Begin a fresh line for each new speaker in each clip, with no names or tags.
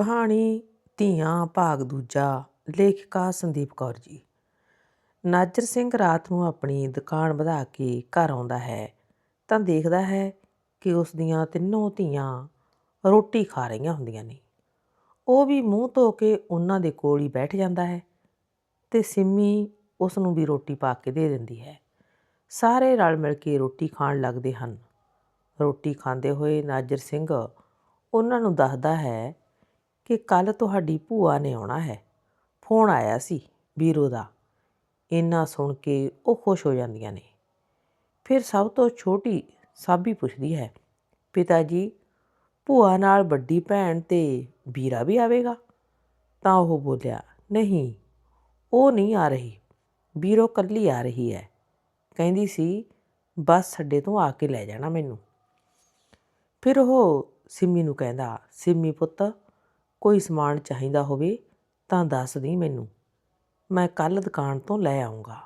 ਕਹਾਣੀ ਧੀਆਂ ਭਾਗ ਦੂਜਾ, ਲੇਖਿਕਾ ਸੰਦੀਪ ਕੌਰ ਜੀ। ਨਾਜਰ ਸਿੰਘ ਰਾਤ ਨੂੰ ਆਪਣੀ ਦੁਕਾਨ ਵਧਾ ਕੇ ਘਰ ਆਉਂਦਾ ਹੈ, ਤਾਂ ਦੇਖਦਾ ਹੈ ਕਿ ਉਸ ਦੀਆਂ ਤਿੰਨੋਂ ਧੀਆਂ ਰੋਟੀ ਖਾ ਰਹੀਆਂ ਹੁੰਦੀਆਂ ਨੇ। ਉਹ ਵੀ ਮੂੰਹ ਧੋ ਕੇ ਉਹਨਾਂ ਦੇ ਕੋਲ ਹੀ ਬੈਠ ਜਾਂਦਾ ਹੈ ਤੇ ਸਿੰਮੀ ਉਸ ਨੂੰ ਵੀ ਰੋਟੀ ਪਾ ਕੇ ਦੇ ਦਿੰਦੀ ਹੈ। ਸਾਰੇ ਰਲ ਮਿਲ ਕੇ ਰੋਟੀ ਖਾਣ ਲੱਗਦੇ ਹਨ। ਰੋਟੀ ਖਾਂਦੇ ਹੋਏ ਨਾਜਰ ਸਿੰਘ ਉਹਨਾਂ ਨੂੰ ਦੱਸਦਾ ਹੈ ਕਿ ਕੱਲ ਤੁਹਾਡੀ ਭੂਆ ਨੇ ਆਉਣਾ ਹੈ। ਫੋਨ ਆਇਆ ਸੀ ਵੀਰੋ ਦਾ। ਇੰਨਾ ਸੁਣ ਕੇ ਉਹ ਖੁਸ਼ ਹੋ ਜਾਂਦੀਆਂ ਨੇ। ਫਿਰ ਸਭ ਤੋਂ ਛੋਟੀ ਸਾਬੀ ਪੁੱਛਦੀ ਹੈ, ਪਿਤਾ ਜੀ, ਭੂਆ ਨਾਲ ਵੱਡੀ ਭੈਣ ਤੇ ਵੀਰਾ ਵੀ ਆਵੇਗਾ? ਤਾਂ ਉਹ ਬੋਲਿਆ, ਨਹੀਂ, ਉਹ ਨਹੀਂ ਆ ਰਹੀ। ਵੀਰੋ ਕੱਲੀ ਆ ਰਹੀ ਹੈ। ਕਹਿੰਦੀ ਸੀ, ਬਸ ਅੱਡੇ ਤੋਂ ਆ ਕੇ ਲੈ ਜਾਣਾ ਮੈਨੂੰ। ਫਿਰ ਉਹ ਸਿੰਮੀ ਨੂੰ ਕਹਿੰਦਾ, ਸਿੰਮੀ ਪੁੱਤ ਕੋਈ ਸਮਾਨ ਚਾਹੀਦਾ ਹੋਵੇ ਤਾਂ ਦੱਸ ਦੀ ਮੈਨੂੰ। ਮੈਂ ਕੱਲ ਦੁਕਾਨ ਤੋਂ ਲੈ ਆਉਂਗਾ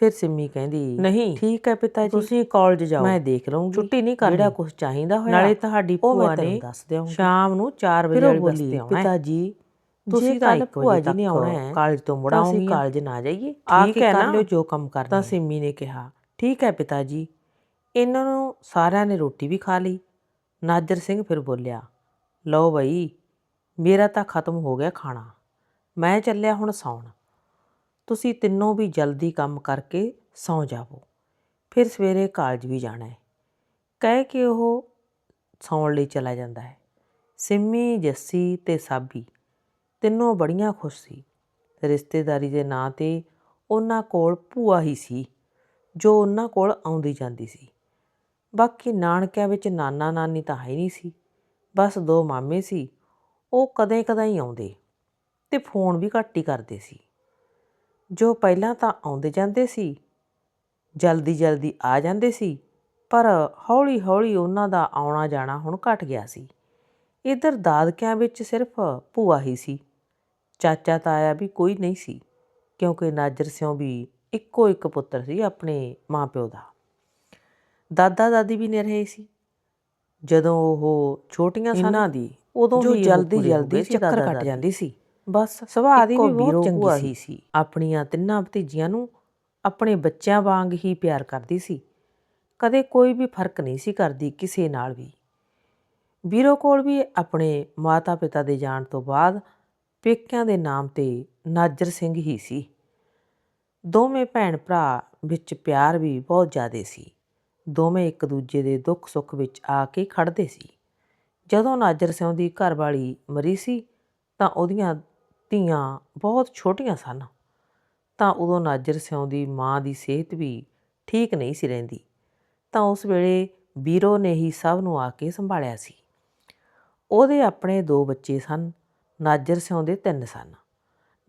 ਫਿਰ ਸਿੰਮੀ ਕਹਿੰਦੀ ਨਹੀਂ ਠੀਕ ਹੈ ਪਿਤਾ ਜੀ। ਤੁਸੀਂ ਕਾਲਜ ਜਾਓ। ਮੈਂ ਦੇਖ ਲਵਾਂਗੀ ਛੁੱਟੀ ਨਹੀਂ ਕਰਨੀ। ਜਿਹੜਾ ਕੁਝ ਚਾਹੀਦਾ ਹੋਇਆ ਨਾਲੇ ਤੁਹਾਡੀ ਭੂਆ ਨੇ ਦੱਸ ਦਿਆਂਗੀ ਸ਼ਾਮ ਨੂੰ 4 ਵਜੇ ਵਾਲੀ ਬੱਸ ਤੇ ਆਉਣਾ ਪਿਤਾ ਜੀ ਤੁਸੀਂ ਤਾਂ ਇੱਕ ਭੂਆ ਜੀ ਨੇ ਆਉਣਾ ਹੈ ਕਾਲਜ ਤੋਂ ਮੁੜ ਆਉਂਗੀ ਕਾਲਜ ਨਾ ਜਾਈਏ। ਠੀਕ ਹੈ ਨਾ? ਜੋ ਕੰਮ ਕਰਨਾ ਤਾਂ ਸਿੰਮੀ ਨੇ ਕਿਹਾ ਠੀਕ ਹੈ ਪਿਤਾ ਜੀ। ਇਹਨਾਂ ਨੂੰ ਸਾਰਿਆਂ ਨੇ ਰੋਟੀ ਵੀ ਖਾ ਲਈ। ਨਾਜਰ ਸਿੰਘ ਫਿਰ ਬੋਲਿਆ ਲਓ ਬਈ ਮੇਰਾ ਤਾਂ ਖਤਮ ਹੋ ਗਿਆ ਖਾਣਾ। ਮੈਂ ਚੱਲਿਆ ਹੁਣ ਸੌਣ। ਤੁਸੀਂ ਤਿੰਨੋਂ ਵੀ ਜਲਦੀ ਕੰਮ ਕਰਕੇ ਸੌ ਜਾਵੋ। ਫਿਰ ਸਵੇਰੇ ਕਾਲਜ ਵੀ ਜਾਣਾ ਹੈ। ਕਹਿ ਕੇ ਉਹ ਸੌਣ ਲਈ ਚਲਾ ਜਾਂਦਾ ਹੈ। ਸਿੰਮੀ, ਜੱਸੀ ਤੇ ਸਾਬੀ। ਤਿੰਨੋਂ ਬੜੀਆਂ ਖੁਸ਼ ਸੀ। ਰਿਸ਼ਤੇਦਾਰੀ ਦੇ ਨਾਂ ਤੇ ਉਹਨਾਂ ਕੋਲ ਭੂਆ ਹੀ ਸੀ, ਜੋ ਉਹਨਾਂ ਕੋਲ ਆਉਂਦੀ ਜਾਂਦੀ ਸੀ। ਬਾਕੀ ਨਾਨਕਿਆਂ ਵਿੱਚ ਨਾਨਾ ਨਾਨੀ ਤਾਂ ਹੈ ਨਹੀਂ ਸੀ। ਬਸ ਦੋ ਮਾਮੇ ਸੀ। ਉਹ ਕਦੇ ਕਦੇ ਹੀ ਆਉਂਦੇ ਤੇ ਫੋਨ ਵੀ ਘੱਟ ਹੀ ਕਰਦੇ ਸੀ। ਜੋ ਪਹਿਲਾਂ ਤਾਂ ਆਉਂਦੇ ਜਾਂਦੇ ਸੀ, ਜਲਦੀ ਜਲਦੀ ਆ ਜਾਂਦੇ ਸੀ, ਪਰ ਹੌਲੀ ਹੌਲੀ ਉਹਨਾਂ ਦਾ ਆਉਣਾ ਜਾਣਾ ਹੁਣ ਘਟ ਗਿਆ ਸੀ। ਇਧਰ ਦਾਦਕਿਆਂ ਵਿੱਚ ਸਿਰਫ ਭੂਆ ਹੀ ਸੀ। ਚਾਚਾ ਤਾਇਆ ਵੀ ਕੋਈ ਨਹੀਂ ਸੀ, ਕਿਉਂਕਿ ਨਾਜਰ ਸਿਉਂ ਵੀ ਇੱਕੋ ਇੱਕ ਪੁੱਤਰ ਸੀ ਆਪਣੇ ਮਾਪਿਓ ਦਾ। ਦਾਦਾ ਦਾਦੀ ਵੀ ਨਹੀਂ ਸੀ। ਜਦੋਂ ਉਹ ਛੋਟੀਆਂ ਸਨ ਦੀ ਉਦੋਂ ਹੀ ਜਲਦੀ ਜਲਦੀ ਚੱਕਰ ਕੱਟ ਜਾਂਦੀ ਸੀ। ਬਸ ਸੁਭਾਅ ਦੀ ਵੀ ਬਹੁਤ ਚੰਗੀ ਸੀ। ਆਪਣੀਆਂ ਤਿੰਨਾਂ ਭਤੀਜੀਆਂ ਨੂੰ ਆਪਣੇ ਬੱਚਿਆਂ ਵਾਂਗ ਹੀ ਪਿਆਰ ਕਰਦੀ ਸੀ। ਕਦੇ ਕੋਈ ਵੀ ਫ਼ਰਕ ਨਹੀਂ ਸੀ ਕਰਦੀ ਕਿਸੇ ਨਾਲ ਵੀ। ਵੀਰੋ ਕੋਲ ਵੀ ਆਪਣੇ ਮਾਤਾ-ਪਿਤਾ ਦੇ ਜਾਣ ਤੋਂ ਬਾਅਦ ਪੇਕਿਆਂ ਦੇ ਨਾਮ ਤੇ ਨਾਜਰ ਸਿੰਘ ਹੀ ਸੀ। ਦੋਵੇਂ ਭੈਣ ਭਰਾ ਵਿੱਚ ਪਿਆਰ ਵੀ ਬਹੁਤ ਜ਼ਿਆਦਾ ਸੀ। ਦੋਵੇਂ ਇੱਕ ਦੂਜੇ ਦੇ ਦੁੱਖ ਸੁੱਖ ਵਿੱਚ ਆ ਕੇ ਖੜਦੇ ਸੀ। ਜਦੋਂ ਨਾਜਰ ਸਿੰਘ ਦੀ ਘਰਵਾਲੀ ਮਰੀ ਸੀ, ਤਾਂ ਉਹਦੀਆਂ ਧੀਆਂ ਬਹੁਤ ਛੋਟੀਆਂ ਸਨ। ਤਾਂ ਉਦੋਂ ਨਾਜਰ ਸਿੰਘ ਦੀ ਮਾਂ ਦੀ ਸਿਹਤ ਵੀ ਠੀਕ ਨਹੀਂ ਸੀ ਰਹਿੰਦੀ। ਤਾਂ ਉਸ ਵੇਲੇ ਵੀਰੋ ਨੇ ਹੀ ਸਭ ਨੂੰ ਆ ਕੇ ਸੰਭਾਲਿਆ ਸੀ। ਉਹਦੇ ਆਪਣੇ ਦੋ ਬੱਚੇ ਸਨ, ਨਾਜਰ ਸਿੰਘ ਦੇ ਤਿੰਨ ਸਨ।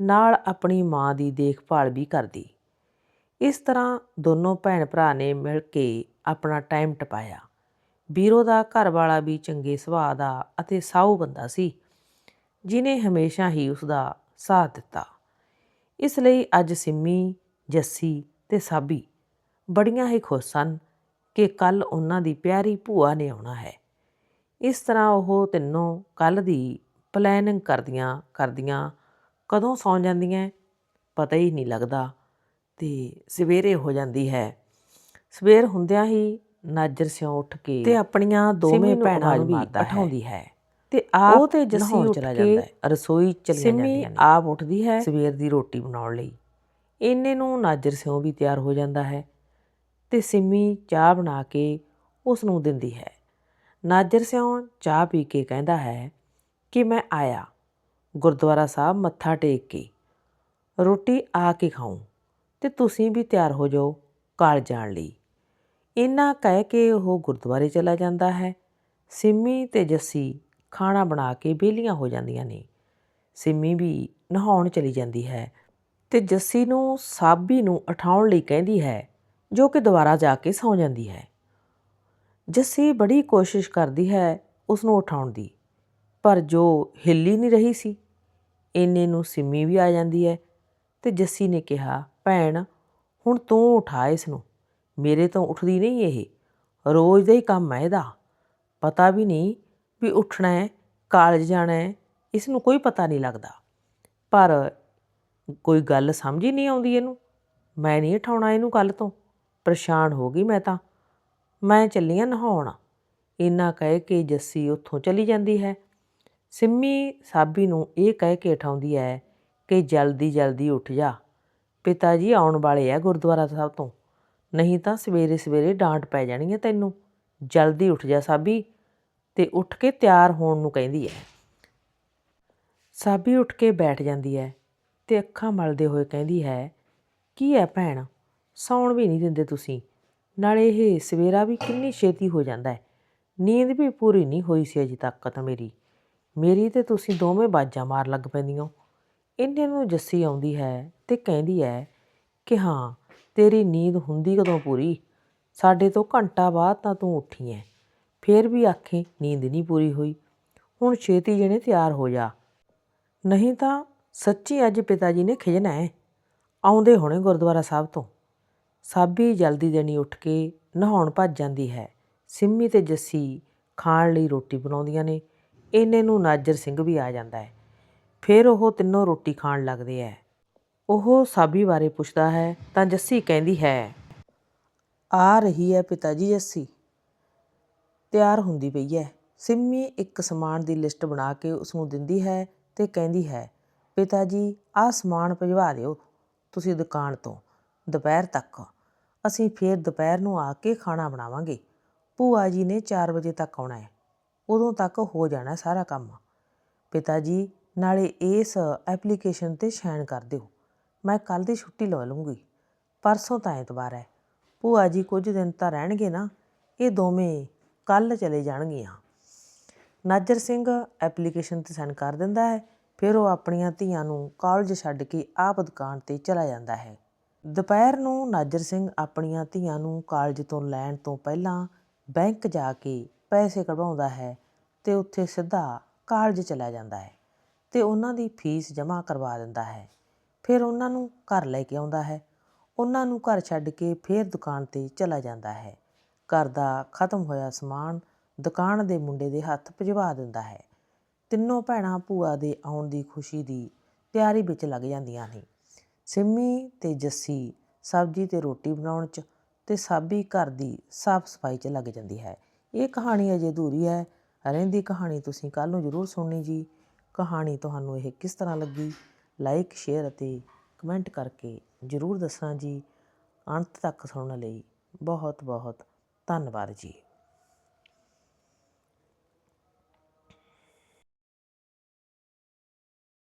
ਨਾਲ ਆਪਣੀ ਮਾਂ ਦੀ ਦੇਖਭਾਲ ਵੀ ਕਰਦੀ। ਇਸ ਤਰ੍ਹਾਂ ਦੋਨੋਂ ਭੈਣ ਭਰਾ ਨੇ ਮਿਲ ਕੇ ਆਪਣਾ ਟਾਈਮ ਟਪਾਇਆ। ਵੀਰੋ ਦਾ ਘਰ ਵਾਲਾ ਵੀ ਚੰਗੇ ਸੁਭਾਅ ਦਾ ਅਤੇ ਸਾਊ ਬੰਦਾ ਸੀ, ਜਿਨੇ ਹਮੇਸ਼ਾ ਹੀ ਉਸ ਦਾ ਸਾਥ ਦਿੱਤਾ। ਇਸ ਲਈ ਅੱਜ ਸਿੰਮੀ, ਜੱਸੀ ਤੇ ਸਾਬੀ ਬੜੀਆਂ ਹੀ ਖੁਸ਼ ਸਨ ਕਿ ਕੱਲ ਉਹਨਾਂ ਦੀ ਪਿਆਰੀ ਭੂਆ ਨੇ ਆਉਣਾ ਹੈ। ਇਸ ਤਰ੍ਹਾਂ ਉਹ ਤਿੰਨੋਂ ਕੱਲ ਦੀ ਪਲੈਨਿੰਗ ਕਰਦੀਆਂ ਕਰਦੀਆਂ ਕਦੋਂ ਸੌਂ ਜਾਂਦੀਆਂ ਪਤਾ ਹੀ ਨਹੀਂ ਲੱਗਦਾ ਤੇ ਸਵੇਰੇ ਹੋ ਜਾਂਦੀ ਹੈ। ਸਵੇਰ ਹੁੰਦਿਆਂ ਹੀ ਨਾਜਰ ਸਿਉ ਉੱਠ ਕੇ ਤੇ ਆਪਣੀਆਂ ਦੋਵੇਂ ਭੈਣਾਂ ਨੂੰ ਵੀ ਉਠਾਉਂਦੀ ਹੈ। ਤੇ ਆਪ ਉਹ ਤੇ ਜੱਸੀ ਉੱਠ ਚਲਾ ਜਾਂਦਾ ਹੈ। ਰਸੋਈ ਚਲੀ ਜਾਂਦੀਆਂ ਨੇ। ਆਪ ਉੱਠਦੀ ਹੈ। ਸਵੇਰ ਦੀ ਰੋਟੀ ਬਣਾਉਣ ਲਈ। ਇੰਨੇ ਨੂੰ ਨਾਜਰ ਸਿਉ ਵੀ ਤਿਆਰ ਹੋ ਜਾਂਦਾ ਹੈ ਤੇ ਸਿੰਮੀ ਚਾਹ ਬਣਾ ਕੇ ਉਸ ਨੂੰ ਦਿੰਦੀ ਹੈ। ਨਾਜਰ ਸਿਉ ਚਾਹ ਪੀ ਕੇ ਕਹਿੰਦਾ ਹੈ ਕਿ ਮੈਂ ਆਇਆ। ਗੁਰਦੁਆਰਾ ਸਾਹਿਬ ਮੱਥਾ ਟੇਕ ਕੇ। ਰੋਟੀ ਆ ਕੇ ਖਾਉਂ ਤੇ ਤੁਸੀਂ ਵੀ ਤਿਆਰ ਹੋ ਜਾਓ ਕਾਲ ਜਾਣ ਲਈ। ਇੰਨਾ ਕਹਿ ਕੇ ਉਹ ਗੁਰਦੁਆਰੇ ਚਲਾ ਜਾਂਦਾ ਹੈ। ਸਿੰਮੀ ਤੇ ਜੱਸੀ ਖਾਣਾ ਬਣਾ ਕੇ ਬੇਲੀਆਂ ਹੋ ਜਾਂਦੀਆਂ ਨੇ। ਸਿੰਮੀ ਵੀ ਨਹਾਉਣ ਚਲੀ ਜਾਂਦੀ ਹੈ ਤੇ ਜੱਸੀ ਨੂੰ ਸਾਬੀ ਨੂੰ ਉਠਾਉਣ ਲਈ ਕਹਿੰਦੀ ਹੈ, ਜੋ ਕਿ ਦੁਬਾਰਾ ਜਾ ਕੇ ਸੌਂ ਜਾਂਦੀ ਹੈ। ਜੱਸੀ ਬੜੀ ਕੋਸ਼ਿਸ਼ ਕਰਦੀ ਹੈ ਉਸ ਨੂੰ ਉਠਾਉਣ ਦੀ, ਪਰ ਜੋ ਹਿੱਲੀ ਨਹੀਂ ਰਹੀ ਸੀ। ਇੰਨੇ ਨੂੰ ਸਿੰਮੀ ਵੀ ਆ ਜਾਂਦੀ ਹੈ ਤੇ ਜੱਸੀ ਨੇ ਕਿਹਾ, ਭੈਣ, ਹੁਣ ਤੂੰ ਉਠਾ ਇਸ ਨੂੰ ਮੇਰੇ ਤੋਂ ਉੱਠਦੀ ਨਹੀਂ ਇਹ। ਰੋਜ਼ ਦਾ ਹੀ ਕੰਮ ਹੈ ਇਹਦਾ। ਪਤਾ ਵੀ ਨਹੀਂ ਵੀ ਉੱਠਣਾ ਹੈ, ਕਾਲਜ ਜਾਣਾ ਹੈ ਇਸ ਨੂੰ ਕੋਈ ਪਤਾ ਨਹੀਂ ਲੱਗਦਾ। ਪਰ ਕੋਈ ਗੱਲ ਸਮਝ ਹੀ ਨਹੀਂ ਆਉਂਦੀ ਇਹਨੂੰ। ਮੈਂ ਨਹੀਂ ਉਠਾਉਣਾ ਇਹਨੂੰ ਕੱਲ ਤੋਂ। ਪਰੇਸ਼ਾਨ ਹੋ ਗਈ ਮੈਂ ਤਾਂ। ਮੈਂ ਚੱਲੀ ਆਂ ਨਹਾਉਣ। ਇੰਨਾ ਕਹਿ ਕੇ ਜੱਸੀ ਉੱਥੋਂ ਚਲੀ ਜਾਂਦੀ ਹੈ। ਸਿੰਮੀ ਸਾਬੀ ਨੂੰ ਇਹ ਕਹਿ ਕੇ ਉਠਾਉਂਦੀ ਹੈ ਕਿ ਜਲਦੀ ਜਲਦੀ ਉੱਠ ਜਾ। ਪਿਤਾ ਜੀ ਆਉਣ ਵਾਲੇ ਆ ਗੁਰਦੁਆਰਾ ਸਾਹਿਬ ਤੋਂ। ਨਹੀਂ ਤਾਂ ਸਵੇਰੇ ਸਵੇਰੇ ਡਾਂਟ ਪੈ ਜਾਣੀ ਹੈ ਤੈਨੂੰ। ਜਲਦੀ ਉੱਠ ਜਾ ਸਾਬੀ, ਤੇ ਉੱਠ ਕੇ ਤਿਆਰ ਹੋਣ ਨੂੰ ਕਹਿੰਦੀ ਹੈ। ਸਾਬੀ ਉੱਠ ਕੇ ਬੈਠ ਜਾਂਦੀ ਹੈ ਤੇ ਅੱਖਾਂ ਮਲਦੇ ਹੋਏ ਕਹਿੰਦੀ ਹੈ, ਕੀ ਹੈ ਭੈਣ, ਸੌਣ ਵੀ ਨਹੀਂ ਦਿੰਦੇ ਤੁਸੀਂ। ਨਾਲੇ ਇਹ ਸਵੇਰਾ ਵੀ ਕਿੰਨੀ ਛੇਤੀ ਹੋ ਜਾਂਦਾ ਹੈ। ਨੀਂਦ ਵੀ ਪੂਰੀ ਨਹੀਂ ਹੋਈ ਸੀ ਅਜੇ ਤੱਕ ਤਾਂ ਮੇਰੀ। ਮੇਰੀ ਤੇ ਤੁਸੀਂ ਦੋਵੇਂ ਬਾਜਾਂ ਮਾਰ ਲੱਗ ਪੈਂਦੀਆਂ ਇੰਨੇ ਨੂੰ ਜੱਸੀ ਆਉਂਦੀ ਹੈ ਤੇ ਕਹਿੰਦੀ ਹੈ ਕਿ ਹਾਂ ਤੇਰੀ ਨੀਂਦ ਹੁੰਦੀ ਕਦੋਂ ਪੂਰੀ? ਸਾਡੇ ਤੋਂ ਘੰਟਾ ਬਾਅਦ ਤਾਂ ਤੂੰ ਉੱਠੀ ਐ। ਫੇਰ ਵੀ ਆਖੇ, ਨੀਂਦ ਨਹੀਂ ਪੂਰੀ ਹੋਈ। ਹੁਣ ਛੇਤੀ ਜਣੇ ਤਿਆਰ ਹੋ ਜਾ। ਨਹੀਂ ਤਾਂ ਸੱਚੀ ਅੱਜ ਪਿਤਾ ਜੀ ਨੇ ਖਿਜਣਾ ਹੈ ਆਉਂਦੇ ਹੋਣੇ ਗੁਰਦੁਆਰਾ ਸਾਹਿਬ ਤੋਂ। ਸਾਬੀ ਜਲਦੀ ਦੇਣੀ ਉੱਠ ਕੇ ਨਹਾਉਣ ਭੱਜ ਜਾਂਦੀ ਹੈ। ਸਿੰਮੀ ਤੇ ਜੱਸੀ ਖਾਣ ਲਈ ਰੋਟੀ ਬਣਾਉਂਦੀਆਂ ਨੇ। ਇੰਨੇ ਨੂੰ ਨਾਜਰ ਸਿੰਘ ਵੀ ਆ ਜਾਂਦਾ ਹੈ ਫਿਰ ਉਹ ਤਿੰਨੋਂ ਰੋਟੀ ਖਾਣ ਲੱਗਦੇ ਐ। ਉਹ ਸਾਬੀ ਬਾਰੇ ਪੁੱਛਦਾ ਹੈ, ਤਾਂ ਜੱਸੀ ਕਹਿੰਦੀ ਹੈ, ਆ ਰਹੀ ਹੈ ਪਿਤਾ ਜੀ ਜੱਸੀ। ਤਿਆਰ ਹੁੰਦੀ ਪਈ ਹੈ। ਸਿੰਮੀ ਇੱਕ ਸਮਾਨ ਦੀ ਲਿਸਟ ਬਣਾ ਕੇ ਉਸ ਨੂੰ ਦਿੰਦੀ ਹੈ ਤੇ ਕਹਿੰਦੀ ਹੈ, ਪਿਤਾ ਜੀ ਆਹ ਸਮਾਨ ਭਿਜਵਾ ਦਿਓ ਤੁਸੀਂ ਦੁਕਾਨ ਤੋਂ। ਦੁਪਹਿਰ ਤੱਕ। ਅਸੀਂ ਫੇਰ ਦੁਪਹਿਰ ਨੂੰ ਆ ਕੇ ਖਾਣਾ ਬਣਾਵਾਂਗੇ। ਭੂਆ ਜੀ ਨੇ 4 ਵਜੇ ਤੱਕ ਆਉਣਾ ਹੈ। ਉਦੋਂ ਤੱਕ ਹੋ ਜਾਣਾ ਸਾਰਾ ਕੰਮ। ਪਿਤਾ ਜੀ, ਨਾਲੇ ਇਸ ਐਪਲੀਕੇਸ਼ਨ ਤੇ ਸਾਈਨ ਕਰ ਦਿਓ। ਮੈਂ ਕੱਲ ਦੀ ਛੁੱਟੀ ਲੈ ਲੂੰਗੀ ਪਰਸੋਂ ਤਾਂ ਐਤਵਾਰ ਹੈ ਭੂਆ ਜੀ ਕੁਝ ਦਿਨ ਤਾਂ ਰਹਿਣਗੇ ਨਾ। ਇਹ ਦੋਵੇਂ ਕੱਲ ਚਲੇ ਜਾਣਗੀਆਂ। ਨਾਜਰ ਸਿੰਘ ਐਪਲੀਕੇਸ਼ਨ ਤੇ ਸਾਈਨ ਕਰ ਦਿੰਦਾ ਹੈ। ਫਿਰ ਉਹ ਆਪਣੀਆਂ ਧੀਆਂ ਨੂੰ ਕਾਲਜ ਛੱਡ ਕੇ ਆਪ ਦੁਕਾਨ ਤੇ ਚਲਾ ਜਾਂਦਾ ਹੈ। ਦੁਪਹਿਰ ਨੂੰ ਨਾਜਰ ਸਿੰਘ ਆਪਣੀਆਂ ਧੀਆਂ ਨੂੰ ਕਾਲਜ ਤੋਂ ਲੈਣ ਤੋਂ ਪਹਿਲਾਂ ਬੈਂਕ ਜਾ ਕੇ ਪੈਸੇ ਕਢਵਾਉਂਦਾ ਹੈ ਤੇ ਉੱਥੇ ਸਿੱਧਾ ਕਾਲਜ ਚਲਾ ਜਾਂਦਾ ਹੈ ਤੇ ਉਹਨਾਂ ਦੀ ਫੀਸ ਜਮ੍ਹਾਂ ਕਰਵਾ ਦਿੰਦਾ ਹੈ। ਫਿਰ ਉਹਨਾਂ ਨੂੰ ਘਰ ਲੈ ਕੇ ਆਉਂਦਾ ਹੈ। ਉਹਨਾਂ ਨੂੰ ਘਰ ਛੱਡ ਕੇ ਫਿਰ ਦੁਕਾਨ ਤੇ ਚਲਾ ਜਾਂਦਾ ਹੈ। ਘਰ ਦਾ ਖਤਮ ਹੋਇਆ ਸਮਾਨ ਦੁਕਾਨ ਦੇ ਮੁੰਡੇ ਦੇ ਹੱਥ ਭਿਜਵਾ ਦਿੰਦਾ ਹੈ। ਤਿੰਨੋਂ ਭੈਣਾਂ ਭੂਆ ਦੇ ਆਉਣ ਦੀ ਖੁਸ਼ੀ ਦੀ ਤਿਆਰੀ ਵਿੱਚ ਲੱਗ ਜਾਂਦੀਆਂ ਨੇ। ਸਿੰਮੀ ਤੇ ਜੱਸੀ ਸਬਜ਼ੀ ਤੇ ਰੋਟੀ ਬਣਾਉਣ 'ਚ ਤੇ ਸਾਬੀ ਘਰ ਦੀ ਸਾਫ਼ ਸਫ਼ਾਈ 'ਚ ਲੱਗ ਜਾਂਦੀ ਹੈ। ਇਹ ਕਹਾਣੀ ਅਜੇ ਅਧੂਰੀ ਹੈ। ਰਹਿੰਦੀ ਕਹਾਣੀ ਤੁਸੀਂ ਕੱਲ ਨੂੰ ਜ਼ਰੂਰ ਸੁਣਨੀ ਜੀ। ਕਹਾਣੀ ਤੁਹਾਨੂੰ ਇਹ ਕਿਸ ਤਰ੍ਹਾਂ ਲੱਗੀ? ਲਾਈਕ, ਸ਼ੇਅਰ ਅਤੇ ਕਮੈਂਟ ਕਰਕੇ ਜ਼ਰੂਰ ਦੱਸਣਾ ਜੀ। ਅੰਤ ਤੱਕ ਸੁਣਨ ਲਈ ਬਹੁਤ ਬਹੁਤ ਧੰਨਵਾਦ ਜੀ।